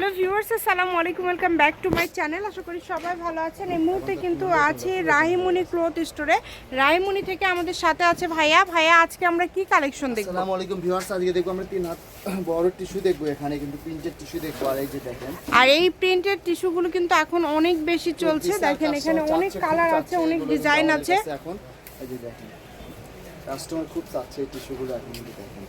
Hello viewers আসসালামু আলাইকুম welcome back to my channel. আশা করি সবাই ভালো আছেন। এই মুহূর্তে কিন্তু আছে রাহিমণি ক্লথ স্টোরে। রাহিমণি থেকে আমাদের সাথে আছে ভাইয়া। ভাইয়া আজকে আমরা কি কালেকশন দেখব? আসসালামু আলাইকুম ভিউয়ার্স আজকে দেখব আমরা তিন হাত বড় টিস্যু দেখব এখানে কিন্তু প্রিন্টেড টিস্যু দেখব। আর এই যে দেখেন আর এই প্রিন্টেড টিস্যুগুলো কিন্তু এখন অনেক বেশি চলছে। দেখেন এখানে অনেক কালার আছে অনেক ডিজাইন আছে। এখন। এই যে দেখেন কাস্টমার খুব চাচ্ছে এই টিস্যুগুলো এখন দেখেন।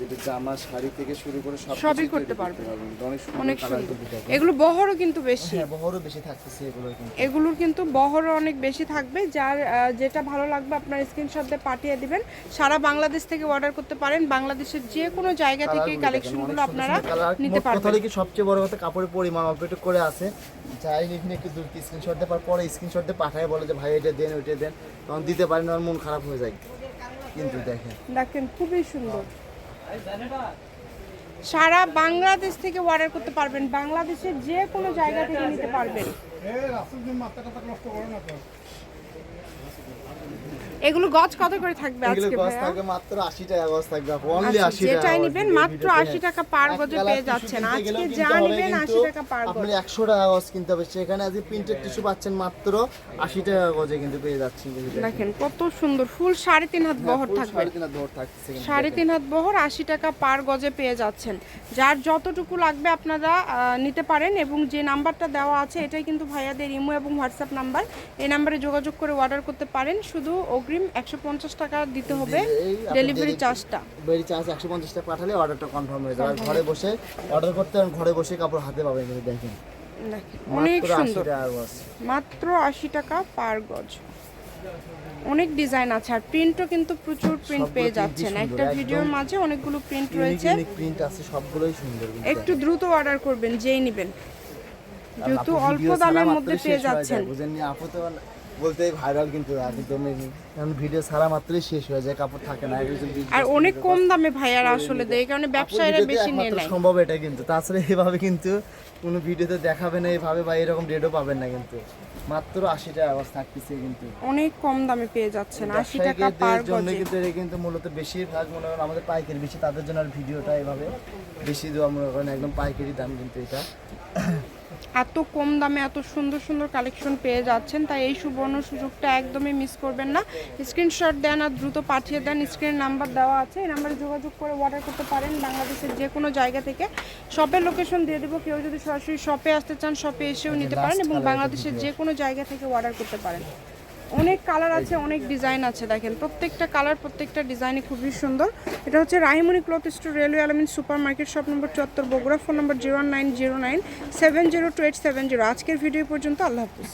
যেটা জামা শাড়ি থেকে শুরু করে সব সবই করতে পারবে। অনেক সুন্দর অনেক সুন্দর। এগুলো বহরও কিন্তু বেশি। হ্যাঁ বহরও বেশি থাকতেছে এগুলো কিন্তু। এগুলোর কিন্তু বহরও অনেক বেশি থাকবে। যার যেটা ভালো লাগবে আপনার স্ক্রিনশট দিয়ে পাঠিয়ে দিবেন। সারা বাংলাদেশ থেকে অর্ডার করতে পারেন। বাংলাদেশের যে কোনো জায়গা থেকে কালেকশনগুলো আপনারা নিতে কথা পারবেন। হলো কি সবচেয়ে বড় কথা কাপড়ের পরিমাণ অল্প একটু করে আছে। যাই এখানে একটু দূর স্ক্রিনশট দিয়ে পার পরে স্ক্রিনশট দিয়ে পাঠায় বলে যে ভাই এটা দেন ওইটা দেন। তখন দিতে পারেন আমার মন খারাপ হয়ে যায়। কিন্তু দেখেন। দেখেন খুবই সুন্দর। সারা বাংলাদেশ থেকে অর্ডার করতে পারবেন। বাংলাদেশের যে কোনো জায়গা থেকে নিতে পারবেন। এগুলো গজ কত করে থাকবে আজকে গজ থাকবে মাত্র 80 টাকা গজ থাকবে অনলি আচ্ছা, 80 টাকা গজ নিবেন মাত্র ভিডিওতে, 80 টাকা পার গজে পেয়ে যাচ্ছেন। আজকে যা হবে 80 টাকা পার গজ। আপনি 100 টাকা গজ কিনতে হবে সেখানে আজকে প্রিন্টেড টিস্যু পাচ্ছেন মাত্র 80 টাকা গজে কিন্তু পেয়ে যাচ্ছেন দেখেন। কত সুন্দর ফুল সাড়ে তিন হাত হ্যাঁ, বহর থাকবে সাড়ে তিন হাত বহর দেখেন। তিন হাত বহর আশি টাকা পার গজে পেয়ে যাচ্ছেন যার যতটুকু লাগবে আপনারা নিতে পারেন এবং যে নাম্বারটা দেওয়া আছে এটাই কিন্তু ভাইয়াদের ইমো এবং হোয়াটসঅ্যাপ নাম্বার এই নাম্বারে যোগাযোগ করে অর্ডার করতে পারেন শুধু অগ্রিম একশো পঞ্চাশ টাকা দিতে হবে। ডেলিভারি চার্জটা ডেলিভারি চার্জ 150 টাকা পাঠালে অর্ডারটা কনফার্ম হয়ে যাবে। আর ঘরে বসে অর্ডার করতে ঘরে বসে কাপড় হাতে পাবেন দেখেন। অনেক মাত্র 80 সুন্দর। মাত্র আশি টাকা পার গজ। অনেক ডিজাইন আছে আর প্রিন্টও কিন্তু প্রচুর প্রিন্ট পেয়ে যাচ্ছেন। একটা ভিডিওর মাঝে অনেকগুলো প্রিন্ট রয়েছে। প্রিন্ট আছে সবগুলোই সুন্দর একটু দ্রুত অর্ডার করবেন যেই নেবেন। যেহেতু অল্প দামের মধ্যে পেয়ে যাচ্ছেন। বুঝেননি? আপু তো বলতে ভাইরাল কিন্তু একদমই কারণ ভিডিও ছাড়া মাত্রই শেষ হয়ে যায় কাপড় থাকে না আর অনেক কম দামে ভাইয়ারা আসলে দেয় কারণে ব্যবসায়ীরা বেশি নিয়ে নেয়। সম্ভব এটা কিন্তু। তাছাড়া এইভাবে কিন্তু কোনো ভিডিওতে দেখাবে না এইভাবে বা এরকম রেটও পাবেন না কিন্তু। মাত্র আশি টাকা আওয়াজ থাকতেছে কিন্তু। অনেক কম দামে পেয়ে যাচ্ছেন আশি টাকা পার জন্য কিন্তু এটা কিন্তু মূলত বেশিরভাগ মনে করেন আমাদের পাইকারি বেশি তাদের জন্য আর ভিডিওটা এভাবে বেশি দেওয়া মনে করেন একদম পাইকারি দাম কিন্তু এটা। এত কম দামে এত সুন্দর সুন্দর কালেকশন পেয়ে যাচ্ছেন তাই এই সুবর্ণ সুযোগটা একদমই মিস করবেন না। স্ক্রিনশট দেন আর দ্রুত পাঠিয়ে দেন স্ক্রিন নাম্বার দেওয়া আছে এই নাম্বারে যোগাযোগ করে অর্ডার করতে পারেন বাংলাদেশের যে কোনো জায়গা থেকে। শপের লোকেশন দিয়ে দেবো কেউ যদি সরাসরি শপে আসতে চান শপে এসেও নিতে পারেন এবং বাংলাদেশের যে কোনো জায়গা থেকে অর্ডার করতে পারেন। অনেক কালার আছে, অনেক ডিজাইন আছে, দেখেন। প্রত্যেকটা কালার প্রত্যেকটা ডিজাইনে খুবই সুন্দর। এটা হচ্ছে Rahimoni cloth store railway Almin super market shop number চুয়াত্তর, Bogura phone number zero nine zero nine seven zero two eight seven zero আজকের ভিডিও পর্যন্ত, আল্লাহ হাফিজ।